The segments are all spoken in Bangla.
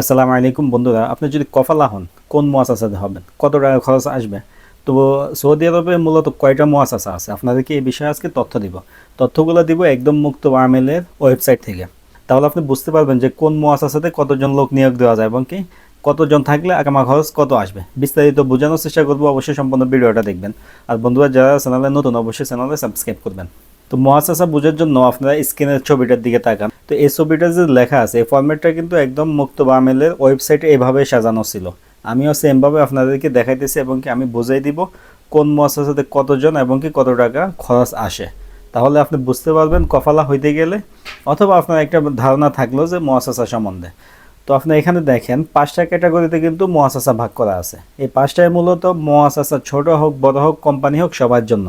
আসসালামু আলাইকুম বন্ধুরা, আপনি যদি কফালা হন, কোন মোয়াসাসাতে হবেন? কত টাকা খরচ আসবে? তো সৌদি আরবে মূলত কয়টা মোয়াসাসা আছে? আপনাদেরকে এই বিষয়ে আজকে তথ্য দিব। তথ্যগুলো দিব একদম মুক্ত আমেলের ওয়েবসাইট থেকে। তাহলে আপনি বুঝতে পারবেন যে কোন মোয়াসাসাতে কতজন লোক নিয়োগ দেওয়া যায় এবং কি কতজন থাকলে আগামা খরচ কত আসবে। বিস্তারিত বোঝানোর চেষ্টা করব, অবশ্যই সম্পূর্ণ ভিডিওটা দেখবেন। আর বন্ধুরা, যারা চ্যানেলে নতুন, অবশ্যই চ্যানেলে সাবস্ক্রাইব করবেন। তো মহাসাসা বোঝার জন্য আপনারা স্ক্রিনের ছবিটার দিকে তাকান। তো এই ছবিটা যে লেখা আছে, এই ফরম্যাটটা কিন্তু একদম মুক্ত বামেলের ওয়েবসাইটে এভাবে সাজানো ছিল। আমিও সেমভাবে আপনাদেরকে দেখাইতেছি এবং কি আমি বুঝাই দিব কোন মহাসাসাতে কতজন এবং কি কত টাকা খরচ আসে। তাহলে আপনি বুঝতে পারবেন কফালা হইতে গেলে অথবা আপনার একটা ধারণা থাকল যে মহাসাসা সম্বন্ধে। তো আপনি এখানে দেখেন, পাঁচটা ক্যাটাগরিতে কিন্তু মহাসাসা ভাগ করা আছে। এই পাঁচটায় মূলত মহাসাসা ছোট হোক, বড় হোক, কোম্পানি হোক, সবার জন্য।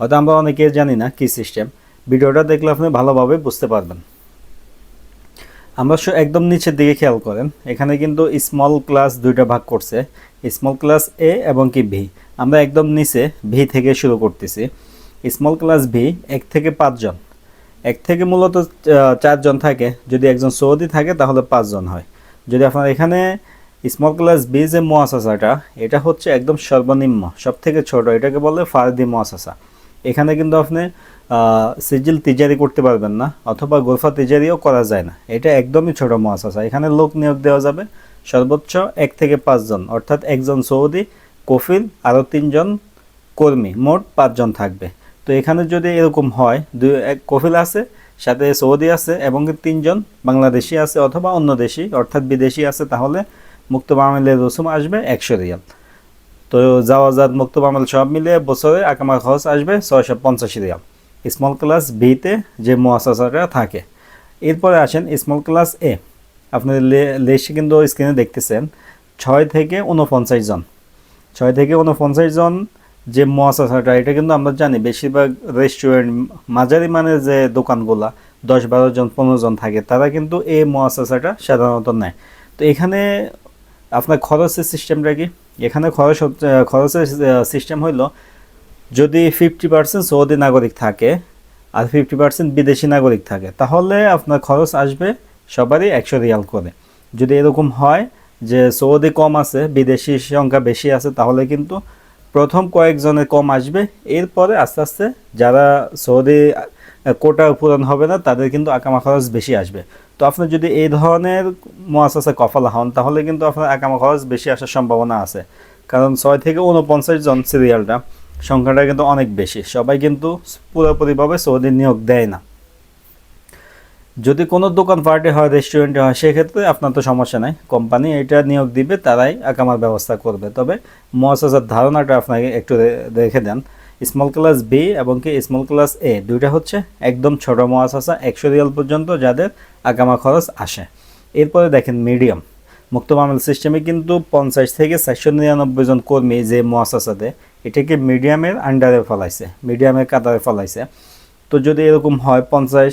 হয়তো আমরা অনেকে জানি না কি সিস্টেম ভিডিওটা দেখলে আপনি ভালোভাবে বুঝতে পারবেন। আমরা একদম নিচের দিকে খেয়াল করেন, এখানে কিন্তু স্মল ক্লাস দুইটা ভাগ করছে। স্মল ক্লাস এ এবং কি ভি আমরা একদম নিচে ভি থেকে শুরু করতেছি। স্মল ক্লাস ভি এক থেকে পাঁচজন এক থেকে মূলত চারজন থাকে। যদি একজন সৌদি থাকে, তাহলে পাঁচজন হয়। যদি আপনার এখানে স্মল ক্লাস বি যে মোয়াসাসাটা এটা হচ্ছে একদম সর্বনিম্ন সব থেকে ছোট, এটাকে বলে ফারদি মোয়াসাসা এখানে কিন্তু আপনি সিজিল তিজারি করতে পারবেন না, অথবা গোরফা তিজারিও করা যায় না। এটা একদমই ছোট মহাসাসা এখানে লোক নিয়োগ দেওয়া যাবে সর্বোচ্চ এক থেকে পাঁচজন, অর্থাৎ একজন সৌদি, কফিল, আরও তিনজন কর্মী, মোট পাঁচজন থাকবে। তো এখানে যদি এরকম হয় দুই এক কফিল আছে, সাথে সৌদি আছে, এবং তিনজন বাংলাদেশি আছে অথবা অন্য দেশি, অর্থাৎ বিদেশি আছে, তাহলে মুক্ত মামিলের রসুম আসবে একশো রিয়াল। তো যাওয়া যাত মুক্ত মামল সব মিলিয়ে বছরে আকামা খরচ আসবে ছয়শো পঞ্চাশ রিয়াল। স্মল ক্লাস বিতে যে মোয়াসাসাটা থাকে। এরপরে আসেন স্মল ক্লাস এ আপনি লিস্ট কিন্তু স্ক্রিনে দেখতেছেন, ছয় থেকে উনপঞ্চাশ জন। ছয় থেকে উনপঞ্চাশ জন যে মোয়াসাসাটা এটা কিন্তু আমরা জানি বেশিরভাগ রেস্টুরেন্ট মাঝারি মানের যে দোকানগুলা দশ বারো জন, পনেরো জন থাকে, তারা কিন্তু এই মোয়াসাসাটা সাধারণত নেয়। তো এখানে আপনার খরচের সিস্টেমটা কি? এখানে খরচ খরচের সিস্টেম হইল, যদি ফিফটি পার্সেন্ট সৌদি নাগরিক থাকে আর ফিফটি পার্সেন্ট বিদেশি নাগরিক থাকে, তাহলে আপনার খরচ আসবে সবারই একশো রিয়াল করে। যদি এরকম হয় যে সৌদি কম আছে, বিদেশি সংখ্যা বেশি আছে, তাহলে কিন্তু প্রথম কয়েকজনের কম আসবে। এরপরে আস্তে আস্তে যারা সৌদি কোটা পূরণ হবে না, তাদের কিন্তু আকামা খরচ বেশি আসবে। তো আপনি যদি এই ধরনের মোয়াসাসে কফলা হন, তাহলে কিন্তু আপনার আকামা খরচ বেশি আসার সম্ভাবনা আছে। কারণ ছয় থেকে উনপঞ্চাশ জন সিরিয়ালটা সংখ্যাটা কিন্তু অনেক বেশি। সবাই কিন্তু পুরোপুরিভাবে সৌদি নিয়োগ দেয় না। যদি কোনো দোকান পার্টি হয়, রেস্টুরেন্টে হয়, সেক্ষেত্রে আপনার তো সমস্যা নাই। কোম্পানি এটা নিয়োগ দিবে, তারাই আকামার ব্যবস্থা করবে। তবে মহাসাসার ধারণাটা আপনাকে একটু রেখে দেন। স্মল ক্লাস বি এবং কি স্মল ক্লাস এ দুইটা হচ্ছে একদম ছোট মহাসাসা একশো রিয়াল পর্যন্ত যাদের আগামা খরচ আসে। এরপরে দেখেন মিডিয়াম মুক্ত মামল সিস্টেমে কিন্তু পঞ্চাশ থেকে চারশো নিরানব্বই জন কর্মী যে মহাসাসাতে এটাকে মিডিয়ামের আন্ডারে ফলাইছে মিডিয়ামের কাতারে ফলাইছে। তো যদি এরকম হয় পঞ্চাশ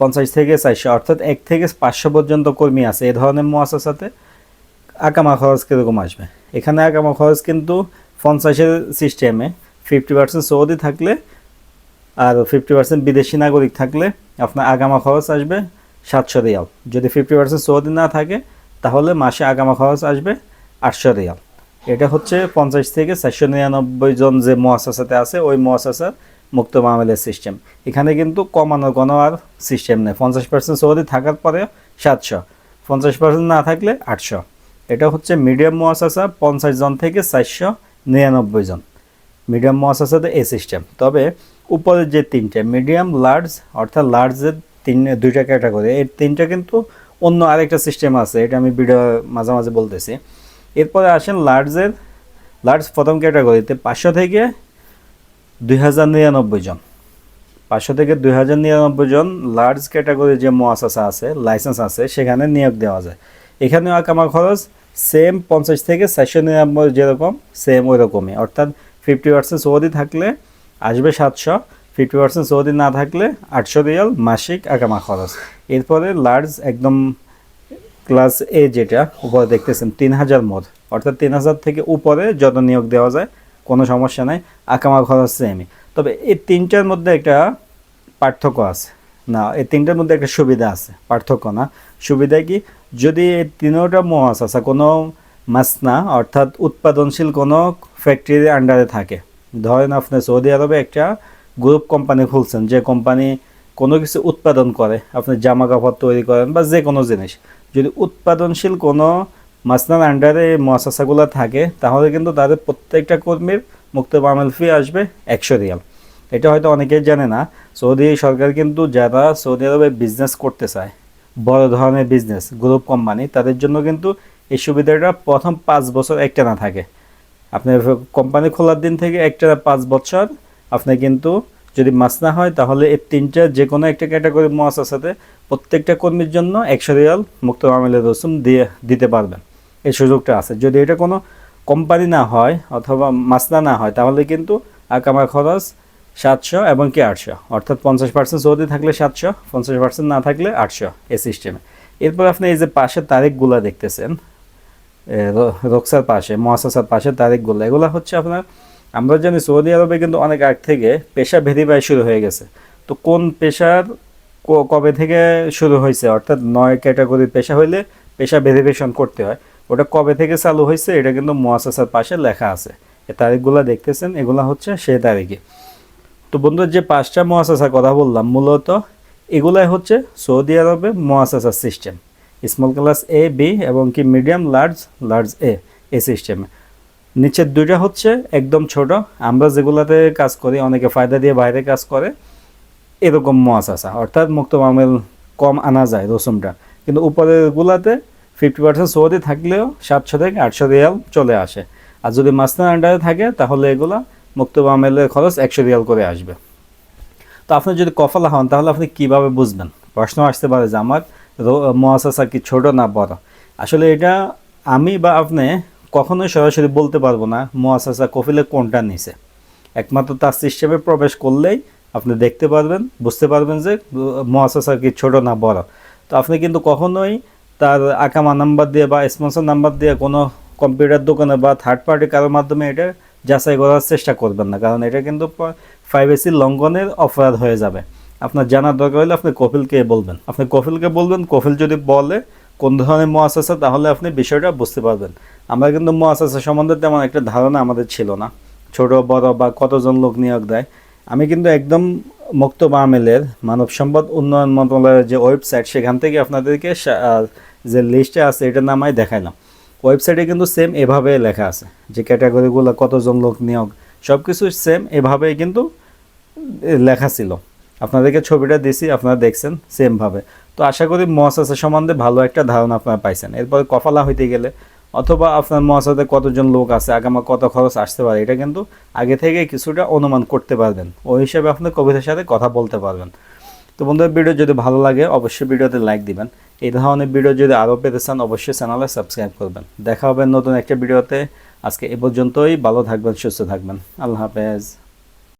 পঞ্চাশ থেকে চারশো, অর্থাৎ এক থেকে পাঁচশো পর্যন্ত কর্মী আছে এ ধরনের মহাসাসাতে আকামা খরচ কীরকম আসবে? এখানে আকামা খরচ কিন্তু পঞ্চাশের সিস্টেমে ফিফটি পার্সেন্ট সৌদি থাকলে আর ফিফটি পার্সেন্ট বিদেশি নাগরিক থাকলে আপনার আগামা খরচ আসবে সাতশো রিয়াল। যদি ফিফটি পার্সেন্ট সৌদি না থাকে, তাহলে মাসে আগামা খরচ আসবে আটশো রিয়াল। এটা হচ্ছে পঞ্চাশ থেকে চারশো নিরানব্বই জন যে মহাসাসাতে আছে, ওই মহাসাসার মুক্ত মামলের সিস্টেম এখানে কিন্তু কমানোর কোনো আর সিস্টেম নেই। পঞ্চাশ পার্সেন্ট সৌদি থাকার পরেও সাতশো, পঞ্চাশ পার্সেন্ট না থাকলে আটশো। এটা হচ্ছে মিডিয়াম মহাসাসা পঞ্চাশ জন থেকে চারশো নিরানব্বই জন। মিডিয়াম মস আছে তো এ সিস্টেম তবে উপরের যে তিনটে মিডিয়াম লার্জ অর্থাৎ লার্জের তিন, দুইটা ক্যাটাগরি এই তিনটা কিন্তু অন্য আরেকটা সিস্টেম আছে, এটা আমি ভিডিও মাঝে মাঝে বলতেছি। এরপরে আসেন লার্জের লার্জ প্রথম ক্যাটাগরিতে পাঁচশো থেকে দুই হাজার নিরানব্বই জন। পাঁচশো থেকে দুই হাজার নিরানব্বই জন লার্জ ক্যাটাগরি যে মোয়াসাসা আছে লাইসেন্স আছে, সেখানে নিয়োগ দেওয়া যায়। এখানেও আকামা খরচ সেম পঞ্চাশ থেকে চারশো নিরানব্বই যেরকম সেম ওই রকমই অর্থাৎ ফিফটি পার্সেন্ট সৌদি থাকলে আসবে সাতশো, ফিফটি পার্সেন্ট সৌদি না থাকলে আটশো রিয়াল মাসিক আকামা খরচ। এরপরে লার্জ একদম ক্লাস এ যেটা, উপরে দেখতেছেন তিন হাজার মোট অর্থাৎ তিন হাজার থেকে উপরে যত নিয়োগ দেওয়া যায়, কোনো সমস্যা নাই আকামা খরচ সেমই তবে এই তিনটার মধ্যে একটা পার্থক্য আছে। না, এই তিনটার মধ্যে একটা সুবিধা আছে, পার্থক্য না। সুবিধা কি, যদি এই তিনোটা মহাসাসা কোনো মাসনা, অর্থাৎ উৎপাদনশীল কোনো ফ্যাক্টরির আন্ডারে থাকে। ধরেন আপনি সৌদি আরবে একটা গ্রুপ কোম্পানি খুলছেন, যে কোম্পানি কোনো কিছু উৎপাদন করে, আপনি জামা কাপড় তৈরি করেন বা যে কোনো জিনিস। যদি উৎপাদনশীল কোনো মাসনার আন্ডারে মহাসাসাগুলো থাকে, তাহলে কিন্তু তাদের প্রত্যেকটা কর্মীর মুক্ত বামেল ফি আসবে একশো রিয়াল। এটা হয়তো অনেকেই জানে না। সৌদি সরকার কিন্তু যারা সৌদি আরবে বিজনেস করতে চায় বড় ধরনের বিজনেস গ্রুপ কোম্পানি তাদের জন্য কিন্তু এই সুবিধাটা প্রথম পাঁচ বছর একটা না থাকে। আপনার কোম্পানি খোলার দিন থেকে একটা পাঁচ বছর, আপনি কিন্তু যদি মাসনা হয়, তাহলে এই তিনটা যে কোনো একটা ক্যাটাগরি মাসের সাথে প্রত্যেকটা কর্মীর জন্য একশো রিয়াল মুক্ত আমিলের রসুম দিয়ে দিতে পারবেন। এই সুযোগটা আছে। যদি এটা কোনো কোম্পানি না হয় অথবা মাসনা না হয়, তাহলে কিন্তু আকামা খরচ সাতশো এবং কি আটশো? অর্থাৎ পঞ্চাশ পার্সেন্ট সৌদি থাকলে সাতশো পঞ্চাশ পার্সেন্ট না থাকলে আটশো এই সিস্টেমে এরপর আপনি এই যে পাশের তারিখগুলো দেখতেছেন এ, রক্সার পাশে মহাসাসার পাশে তারিখগুলো এগুলো হচ্ছে আপনার আমরা জানি সৌদি আরবে কিন্তু অনেক আগ থেকে পেশা ভেরিফাই শুরু হয়ে গেছে। তো কোন পেশার কবে থেকে শুরু হয়েছে? অর্থাৎ নয় ক্যাটাগরির পেশা হইলে পেশা ভেরিফিকেশন করতে হয়। ওটা কবে থেকে চালু হয়েছে? এটা কিন্তু মহাসাসার পাশে লেখা আছে। এই তারিখগুলো দেখতেছেন এগুলো হচ্ছে সেই তারিখে। তো বন্ধু যে পাঁচটা মহাসাসার কথা বললাম, মূলত এগুলাই হচ্ছে সৌদি আরবে মহাসাসার system. Small class A, B এবং কি মিডিয়াম, লার্জ লার্জ এ এই সিস্টেমে নিচের দুইটা হচ্ছে একদম ছোট। আমরা যেগুলাতে কাজ করি, অনেকে ফায়দা দিয়ে বাইরে কাজ করে, এরকম মহাসাসা। অর্থাৎ মুক্ত মামেল কম আনা যায় রসুমটা কিন্তু উপরের গুলাতে ফিফটি পার্সেন্ট সৌদি থাকলেও সাতশো থেকে আটশো রিয়াল চলে আসে। আর যদি মাসনার আন্ডারে থাকে, তাহলে এগুলা মুক্ত মামেলের খরচ একশো রিয়াল করে আসবে। তো আপনি যদি কফলা হন, তাহলে আপনি কীভাবে বুঝবেন? প্রশ্ন আসতে পারে যে আমার মহাসাসা কি ছোট না বড়? আসলে এটা আমি বা আপনি কখনোই সরাসরি বলতে পারব না মহাসাসা কফিলে কোনটা নিছে। একমাত্র তার সিস্টেমে প্রবেশ করলেই আপনি দেখতে পারবেন, বুঝতে পারবেন যে মহাসাসা কি ছোট না বড়। তো আপনি কিন্তু কখনোই তার আকামা নাম্বার দিয়ে বা স্পন্সর নাম্বার দিয়ে কোনো কম্পিউটার দোকানে বা থার্ড পার্টি কারোর মাধ্যমে এটা যাচাই করার চেষ্টা করবেন না, কারণ এটা কিন্তু এসি লঙ্ঘনের অপরাধ হয়ে যাবে। আপনার জানার দরকার হলে আপনি কফিলকে বলবেন। আপনি কফিলকে বলবেন কফিল যদি বলে কোন ধরনের মহাসাসা, তাহলে আপনি বিষয়টা বুঝতে পারবেন। আমরা কিন্তু মহাসাসা সম্বন্ধে তেমন একটা ধারণা আমাদের ছিল না। ছোট, বড় বা কতজন লোক নিয়োগ দেয়। আমি কিন্তু একদম মুক্ত বামেলের মানব সম্পদ উন্নয়ন মন্ত্রণালয়ের যে ওয়েবসাইট, সেখান থেকে আপনাদেরকে যে লিস্টে আছে এটা নামায় দেখাইলাম। ওয়েবসাইটে কিন্তু সেম এভাবে লেখা আছে। যে ক্যাটাগরিগুলো কতজন লোক নিয়োগ সব কিছু সেম এভাবেই কিন্তু লেখা ছিল। আপনাদেরকে ছবিটা দিছি, আপনারা দেখছেন সেমভাবে তো আশা করি মহাসাসা সম্বন্ধে ভালো একটা ধারণা আপনারা পাইছেন। এরপরে কফালা হইতে গেলে, অথবা আপনার মহাসাতে কতজন লোক আছে আগামা কত খরচ আসতে পারে, এটা কিন্তু আগে থেকে কিছুটা অনুমান করতে পারবেন। ওই হিসাবে আপনি কবিতার সাথে কথা বলতে পারবেন। তো বন্ধুরা, ভিডিও যদি ভালো লাগে, অবশ্যই ভিডিওতে লাইক দিবেন। এই ধরনের ভিডিও যদি আরও পেতে চান, অবশ্যই চ্যানেলে সাবস্ক্রাইব করবেন। দেখা হবে নতুন একটা ভিডিওতে। আজকে এ পর্যন্তই। ভালো থাকবেন, সুস্থ থাকবেন। আল্লাহ হাফেজ।